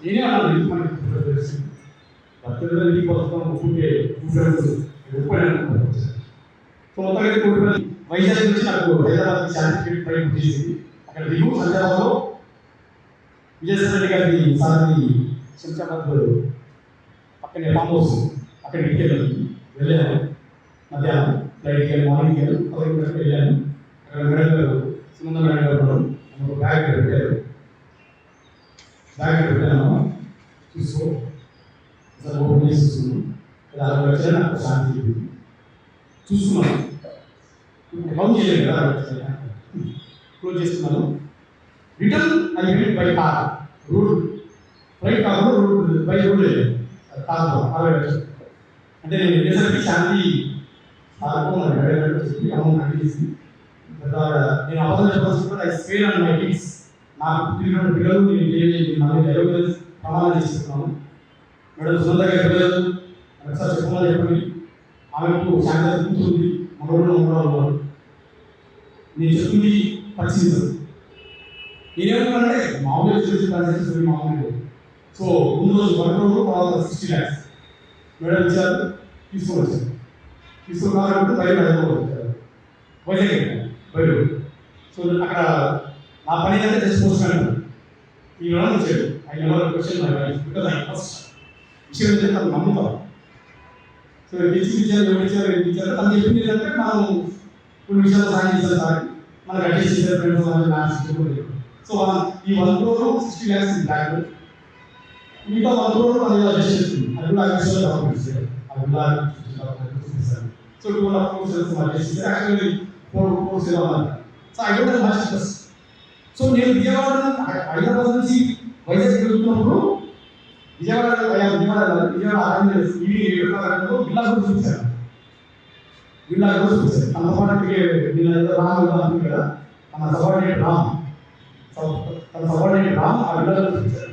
నేనే అన్నాను ఇది మనకి తెలుసు భర్తలు నీకు వస్తాం ఒప్పుకే ఫ్రెండ్స్ ఒప్పుకోలేను సో మొత్తం అయితే కోటి వైజాగ్ నుంచి నాకు హైదరాబాద్ శాంతిపేట పై చేసింది అక్కడ దిగు సంజాబాద్లో విజయసాయి రెడ్డి గారి సార్ని శంషాబాద్ పక్కనే ఫామ్ హౌస్ అక్కడ వెళ్ళాను వెళ్ళాను మధ్యాహ్నం ఫ్లైట్కి వెళ్ళి మార్నింగ్ వెళ్ళి పదకొండు గంటలకు వెళ్ళాను అక్కడ మేడం గారు సునంద మేడం గారు ఉన్నారు ఒక బ్యాగ్ ఇక్కడ పెట్టారు బ్యాగ్ ఇక్కడ పెట్టాను చూసుకో సార్ ఓపెన్ అరవై లక్షలు నాకు శాంతి చెప్పింది చూసుకున్నాను కౌంట్ చేయలేదు కదా అరవై లక్షలు. క్లోజ్ చేస్తున్నాను. Return I went by car road flight కాకుండా రోడ్ బై రోడ్ లేదు. కాదు అరవై లక్షలు. అంటే నేను వెళ్ళేసరికి శాంతి చెప్పి అమౌంట్ కట్టేసి నేను అవసరం చెప్పాల్సి కూడా I swear and my kids నాకు పుట్టిన పిల్లలు నేను తెలియజేయండి మళ్ళీ డెలివరీ ప్రమాణం చేస్తున్నాము. మేడం సుందరగా పిల్లలు ఒకసారి చెప్పమని చెప్పండి. ఆమెకు శాంతి కూర్చుంది మనోడు మనోడు నేను చెప్పింది పరిశీలించదు నేనేమన్నానంటే మామూలుగా చేసి ట్రాన్సాక్షన్స్ మామూలుగా సో ముందు రోజు వన్ రోజు తర్వాత సిక్స్టీ ల్యాక్స్. మేడం ఇచ్చారు తీసుకొని వచ్చారు తీసుకున్నారంటే బయట వచ్చారు వైజాగ్ బయట సో అక్కడ నా పని అయితే జస్ట్ పోస్ట్ ఈ రోజు వచ్చాడు I never question my wife because I first విషయం ఏంటంటే తను నమ్ముతాం సో తెచ్చి ఇచ్చారు ఎవరు ఇచ్చారు ఎవరు ఇచ్చారు తను చెప్పింది ఏంటంటే మనం కొన్ని విషయాలు సాయం చేశారు సార్ మనకు అడ్జస్ట్ చేశారు ఫ్రెండ్స్ మ్యాథ్స్ సో ఈ one crore sixty lakhs back మిగతా వన్ క్రోర్ అది అడ్జస్ట్ చేస్తుంది అది కూడా అడ్జస్ట్ డాక్యుమెంట్స్ అది కూడా చూపిస్తారు so two and half crores adjust చేశారు యాక్చువల్లీ ఫోర్ క్రోర్స్ ఇలా ఉన్నారు so I don't much interest so నేను విజయవాడ హైదరాబాద్ నుంచి వైఎస్ వెళ్తున్నప్పుడు విజయవాడ విజయవాడ విజయవాడ ఆరంభ ఈవినింగ్ ఏడు గంటలకు విల్లా కూడా తన సబార్డినేట్ నేను ఏదో రామ్ అంటుంది కదా తన సబార్డినేట్ రామ్. తన సబార్డినేట్ రామ్ ఆ విల్లాలో చూశారు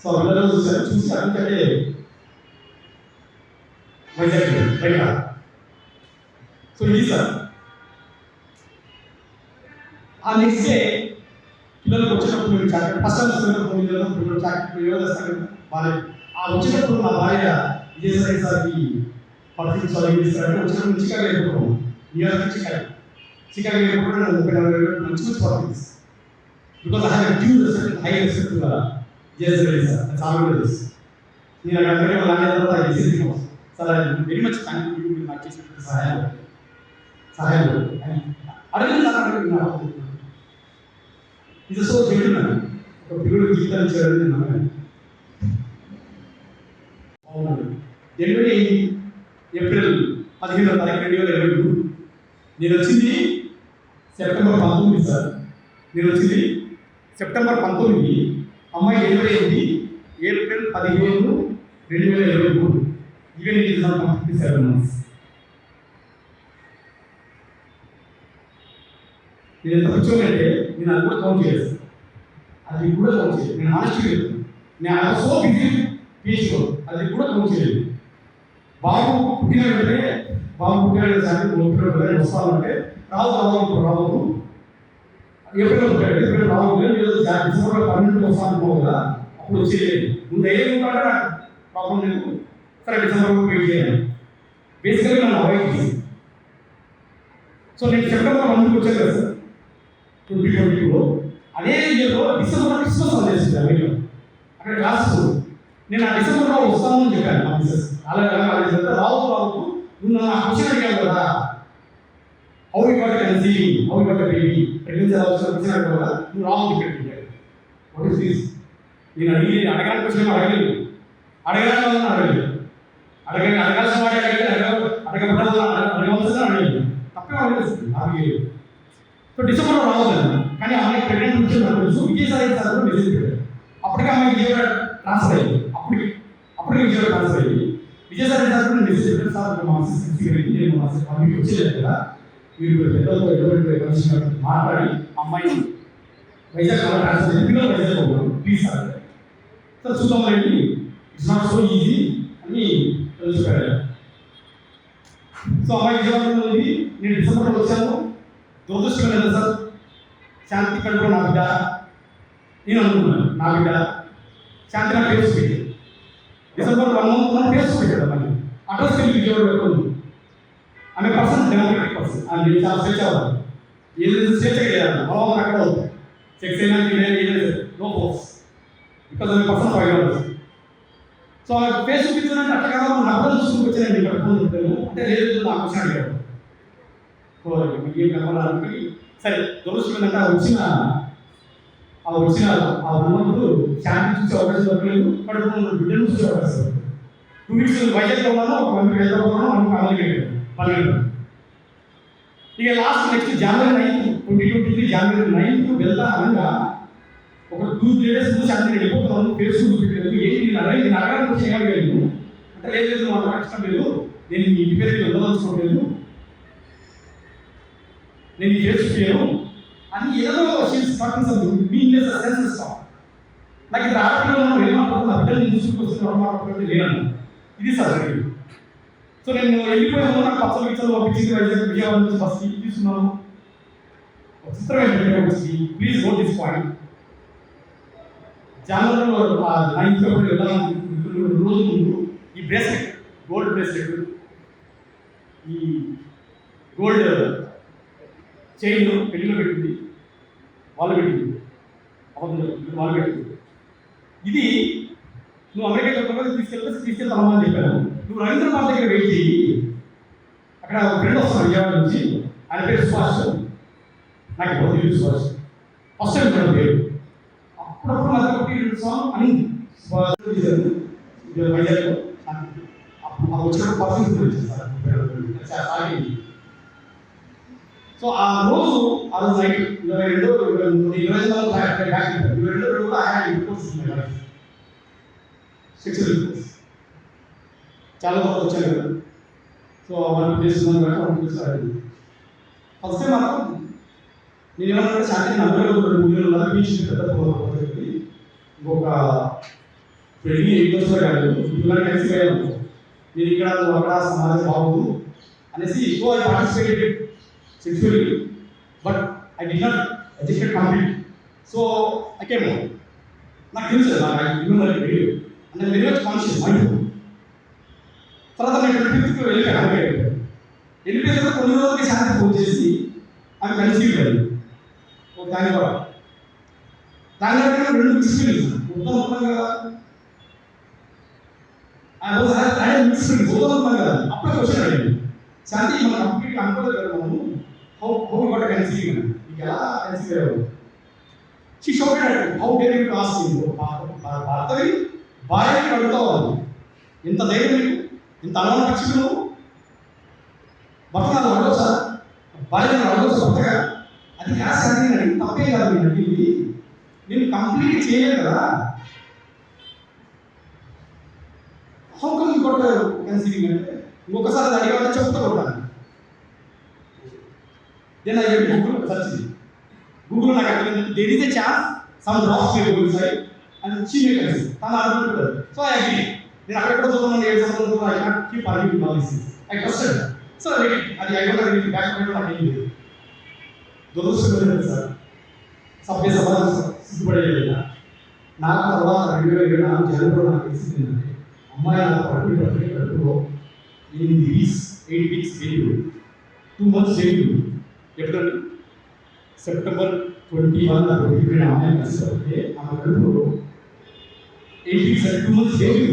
సో ఆ చూశారు చూసి అందుకంటే వైజాగ్ బయట సో ఇది సార్. ఆ నెక్స్ట్ డే పిల్లలకు వచ్చినప్పుడు మేము చాక్లెట్ ఫస్ట్ టైం వస్తున్నప్పుడు పిల్లలు పిల్లలు ఆ వచ్చినప్పుడు నా భార్య విజయసాయి సార్కి పరిస్థితి సార్ ఏం చేస్తారంటే వచ్చినప్పుడు చికాగో వెళ్ళిపోవడం న్యూయార్క్ చికాగో చికాగో వెళ్ళిపోవడం నేను ముప్పై నలభై వేలు మంచి మంచి పరిస్థితి because I have due respect high respect కదా విజయసాయి సార్. చాలా తెలుసు నేను అక్కడ వెళ్ళి వాళ్ళ నాన్న తర్వాత SSC sir very much thank you మీరు నాకు చేసినటువంటి సహాయం సహాయం అడగండి సార్ అడిగిన ఇది సో చెప్తున్నాను ఒక పిల్లడు జీతాలు ఇచ్చాడని నమ్మాను. అవునండి. ఎనిమిది ఏప్రిల్ పదిహేనో తారీఖు రెండు వేల ఇరవై మూడు. నేను వచ్చింది సెప్టెంబర్ పంతొమ్మిది సార్. నేను వచ్చింది సెప్టెంబర్ పంతొమ్మిది. అమ్మాయి డెలివరీ అయింది ఏప్రిల్ పదిహేను రెండు వేల ఇరవై మూడు. ఈవెన్ ఇది ఇస్ పంపిస్తారు నేను ఎంత కూర్చోనంటే నేను అది కూడా కౌంట్ చేయలేదు అది కూడా కౌంట్ చేయలేదు నేను ఆనెస్ట్ లేదు నేను అది సో బిజీ పీచుకో అది కూడా కౌంట్ చేయలేదు బాబు పుట్టిన వెంటనే బాబు పుట్టిన సార్ పుట్టిన వెంటనే వస్తానంటే రాదు రాదు ఇప్పుడు రాదు ఎప్పుడు ఉంటాడు ఎప్పుడు రాదు లేదు డిసెంబర్ పన్నెండు వస్తాను పోవు కదా అప్పుడు వచ్చేయలేదు ముందు ఏం ఉంటాడే నాకు ప్రాబ్లం లేదు సరే డిసెంబర్ వెయిట్ చేయాలి. బేసికల్గా నన్ను అవాయిడ్ చేసి. సో నేను సెప్టెంబర్ వన్కి వచ్చాను కదా సార్ ట్వంటీ ట్వంటీ అదే ఇయర్లో డిసెంబర్ క్రిస్మస్ వదిలేసింది అమెరికా అక్కడ రాసు నేను ఆ డిసెంబర్లో వస్తాను అని చెప్పాను మా మిస్సెస్ అలాగే అలాగే రావు రావు. నువ్వు నా క్వశ్చన్ అడిగావు కదా. How you got conceiving how you got baby pregnancy అవసరం క్వశ్చన్ అడిగావు కదా. నువ్వు రావు టికెట్ చెప్పాడు వాట్ ఇస్ దిస్ నేను అడిగి అడగాలి క్వశ్చన్ అడగలేదు. అడగాలని అడగలేదు. అడగ అడగాల్సిన వాడే అడగలేదు అడగ అడగబడాలి అడగవలసిన అడగలేదు తప్పే అడగలేదు నాకు సో డిసెంబర్లో రావద్దు కానీ అమ్మాయి ప్రెగ్నెంట్ నుంచి నాకు తెలుసు విజయసాయి సార్ కూడా మెసేజ్ పెట్టారు. అప్పటికే అమ్మాయి విజయవాడ ట్రాన్స్ఫర్ అయ్యింది అప్పటికి అప్పటికే విజయవాడ ట్రాన్స్ఫర్ అయ్యింది విజయసాయి సార్ కూడా మెసేజ్ పెట్టారు సార్ మా అసిస్టెంట్ గారికి నేను మా అసిస్టెంట్ మీకు వచ్చేది కదా. మీరు పెద్దలతో ఎటువంటి కమిషనర్ మాట్లాడి అమ్మాయి వైజాగ్ అలా ట్రాన్స్ఫర్ అయ్యింది పిల్లలు వైజాగ్ పోతాం ప్లీజ్ సార్ సార్ చూద్దాం రండి. ఇట్స్ నాట్ సో ఈజీ అని తెలుసుకోవాలి సో అమ్మాయి విజయవాడ నేను డిసెంబర్లో వచ్చాను. దురదృష్టం లేదు సార్ శాంతి కడుపు నా బిడ్డ నేను అనుకున్నాను నా బిడ్డ శాంతి నాకు ఫేస్ పెట్టింది డిసెంబర్ వన్ మంత్ మనం ఫేస్ పెట్టాడు మళ్ళీ అడ్రస్ వెళ్ళి విజయవాడ పెట్టుకుంది ఆమె పర్సన్ డెమోక్రటిక్ పర్సన్ ఆమె చాలా స్వేచ్ఛవాది ఏదైతే స్వేచ్ఛగా చేయాలి మనం అక్కడ అవుతుంది సెక్స్ అయినా ఏదైనా నో ఫోర్స్ బికాజ్ ఆమె పర్సన్ ఫైవ్ సో ఆమె ఫేస్ చూపించాలంటే అట్లా కదా మనం నవ్వులు చూసుకుని వచ్చానండి ఇక్కడ ఫోన్ ఉంటాను అంటే లేదు నాకు క్వశ్చన్ అడిగాడు కోరిక మీకు ఏం కనపడాలని సరే దురదృష్టం వచ్చిన ఆ వచ్చిన ఆ ఉన్నప్పుడు శాంతి చూసే అవకాశం దొరకలేదు. పడుకున్న బిడ్డను చూసే అవకాశం దొరకలేదు. టూ వీక్స్ వైజాగ్లో ఉన్నాను ఒక వన్ వీక్ హైదరాబాద్ ఉన్నాను మనకు అమలుకి వెళ్ళాను పన్నెండు. ఇక last next January ninth twenty twenty three January ninth వెళ్తా అనగా ఒక టూ త్రీ డేస్ ముందు శాంతి వెళ్ళిపోతున్నాను. ఫేస్బుక్ పెట్టలేదు. ఏంటి నేను అడగ నేను అడగడానికి చేయగలిగాను అంటే లేదు లేదు మాకు కష్టం లేదు. నేను మీ ఇంటి పేరు వెళ్ళదలుచుకోలేదు నేను ఈ అని ఏదో షీస్ పర్సన్స్ మీనింగ్లెస్ సెన్స్ ఇస్తాం. నాకు ఇది ఆడపిల్లలు మనం ఏమనుకుంటున్నా బిడ్డలు చూసుకొస్తున్న మాట్లాడుతుంటే లేను ఇది సార్ సో నేను వెళ్ళిపోయాను నాకు పచ్చలు పిచ్చలు పంపించింది వైజాగ్ విజయవాడ నుంచి బస్సు తీసుకున్నాను. ఒక చిత్రం ఏంటంటే వచ్చి ప్లీజ్ నోట్ దిస్ పాయింట్ జనవరిలో నైన్త్ ఫిబ్రవరి వెళ్ళాలని రోజు ముందు ఈ బ్రేస్లెట్ గోల్డ్ బ్రేస్లెట్ ఈ గోల్డ్ చైన్ పెళ్ళిలో పెట్టింది వాళ్ళు పెట్టింది అబద్ధం వాళ్ళు పెట్టింది ఇది నువ్వు అమెరికా చెప్పకపోతే తీసుకెళ్తే తీసుకెళ్తామా అని చెప్పాను నువ్వు రవీంద్ర భారతి దగ్గర వెయిట్ చేయి అక్కడ ఒక ఫ్రెండ్ వస్తాడు విజయవాడ నుంచి. ఆయన పేరు సుభాష్. నాకు ఎవరు తెలియదు సుభాష్. ఫస్ట్ టైం తన పేరు. అప్పుడప్పుడు నాకు ఒకటి రెండు సాంగ్ అని సుభాష్ చేశారు వైజాగ్లో అప్పుడు వచ్చినప్పుడు పర్సన్ పర్సన్స్ సార్ సో ఆ రోజు ఆ రోజు నైట్ ఇరవై రెండు ఇరవై మూడు ఇరవై ఐదు నాలుగు బ్యాక్ బ్యాక్ ఇరవై రెండు రెండు కూడా ఆయన రిపోర్ట్స్ ఉన్నాయి సెక్షన్ రిపోర్ట్స్ చాలా వరకు వచ్చాయి కదా. సో అవన్నీ చేస్తున్నాను కాబట్టి అవన్నీ చూస్తారు ఫస్ట్ టైం మాత్రం నేను ఏమన్నా శాంతి నలభై రోజులు రెండు మూడు నెలలు ఉన్నారు బీచ్ పెద్ద పోతుంది ఇంకొక పెళ్ళి ఎయిట్ రోజులు కాదు. పిల్లలు కలిసి పోయాను నేను ఇక్కడ నువ్వు అక్కడ సమాజం బాగుంది అనేసి ఎక్కువ participated sexually, but I did not educate complete. So I came home. నాకు తెలుసు నాకు ఐ రిమెంబర్ వెరీ అంటే వెరీ మచ్ కాన్షియస్ మైండ్ తర్వాత నేను ట్వంటీ ఫిఫ్త్కి వెళ్ళిపోయాను అమెరికా వెళ్ళిపోయిన తర్వాత కొన్ని రోజులకి శాంతి పూజ చేసి ఆమె కన్సీవ్ అయ్యింది ఒక దాని కూడా దాని దగ్గర రెండు మిక్స్ ఫీలింగ్స్ మొత్తం మొత్తం కదా ఆ రోజు ఆయన మిక్స్ ఫీలింగ్స్ మొత్తం మొత్తం కదా అప్పుడే క్వశ్చన్ అడిగింది శాంతి మనం కంప్లీట్ అనుకోలేదు కదా మనము హౌ హౌ గట్ కన్సీవ్ మీకు ఎలా కన్సీవ్ అయ్యారు she showed how dare you ask you భర్తవి భార్యకి అడుగుతావు ఇంత ధైర్యం నీకు ఇంత అనుమాన పక్షి నువ్వు భర్త నాకు అడగవు సార్ భార్య నాకు భర్తగా అది కాదు సార్ అడిగి తప్పే కాదు నేను అడిగింది నేను కంప్లీట్ చేయలేదు కదా how come you got conceiving అంటే ఇంకొకసారి అది అడిగామంటే చెప్తా కొట్టాను then I Google search Google నాకు అర్థమైంది there is a chance some drops may Google side and she may conceive తను అనుకుంటాడు సో ఐ అగ్రీ నేను అక్కడ కూడా చదువుతున్నాను ఏడు సంవత్సరాలు I not keep arguing all this I trusted so అది అది I don't really back mind నాకు ఏం లేదు దురదృష్టం సార్ సభ్య సమాజం సిగ్గుపడేది నాకు తర్వాత రెండు వేల ఇరవై నాలుగు జనవరిలో నాకు తెలిసింది ఏంటంటే అమ్మాయి నా పట్టు పట్టు కడుపులో ఎనిమిది వీక్స్ ఎయిట్ వీక్స్ లేదు టూ మంత్స్ లేదు ఎప్పుడండి September twenty one twenty three అమ్మాయి కలిసి వస్తే ఆమె కడుపులో ఎయిట్ వీక్స్ అంటే టూ మంత్స్ లేదు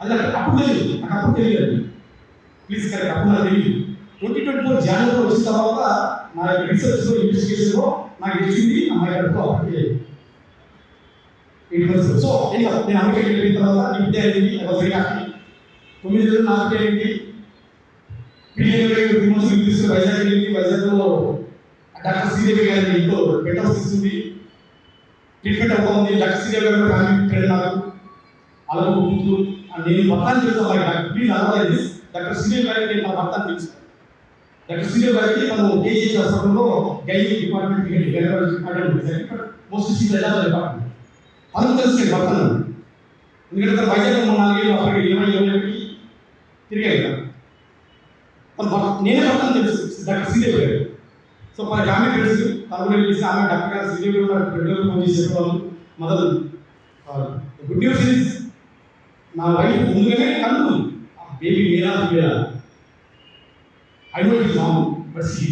అది నాకు అప్పుడు తెలియదు నాకు అప్పుడు తెలియదు ప్లీజ్ కరెక్ట్ అప్పుడు నాకు తెలియదు ట్వంటీ ట్వంటీ ఫోర్ జనవరిలో వచ్చిన తర్వాత నా యొక్క రీసెర్చ్లో ఇన్వెస్టిగేషన్లో నాకు తెలిసింది అమ్మాయి కడుపులో అప్పటికే ఎయిట్ మంత్స్ సో ఎనివే నేను అమెరికాకి వెళ్ళిన తర్వాత నిమిటే అయింది ఒక వెరీ హ్యాపీ తొమ్మిది నెలలు నాకు అయింది పిల్లలు టూ మంత్స్ తీసుకుని వైజాగ్ వెళ్ళి వైజాగ్లో డాక్టర్ శ్రీదేవి గారి ఇంట్లో బెడ్ హౌస్ ఇస్తుంది ట్రీట్మెంట్ అవుతుంది డాక్టర్ శ్రీదేవి గారు ఫ్యామిలీ ఫ్రెండ్ నాకు అలాగే కూతురు నేను భర్తని చేస్తాను అలాగే ప్లీజ్ అలవాలేదు డాక్టర్ శ్రీదేవి గారికి నేను నా భర్తని తెలుసు డాక్టర్ శ్రీదేవి గారికి తను కేజీహెచ్ హాస్పిటల్లో gynae department gynaecology department most season ఎలా డిపార్ట్మెంట్ అందరూ తెలుసు నేను భర్తను ఎందుకంటే వైజాగ్ మూడు నాలుగేళ్ళు అప్పటికి ఇరవై ఇరవై ఒకటి తిరిగాయి కదా నేనే మొత్తం తెలుసు డాక్టర్ శ్రీదేవి గారు సో మనకి ఆమె తెలుసు తను పిలిచి ఆమె డాక్టర్ గారు శ్రీదేవి గారు రెగ్యులర్ ఫోన్ చేసి చెప్పేవాళ్ళు మొదలు గుడ్ న్యూస్ ఇస్ నా వైఫ్ ముందుగానే కనుక్కుంది బేబీ మేరా మేరా ఐ డోంట్ నామ్ బట్ సీ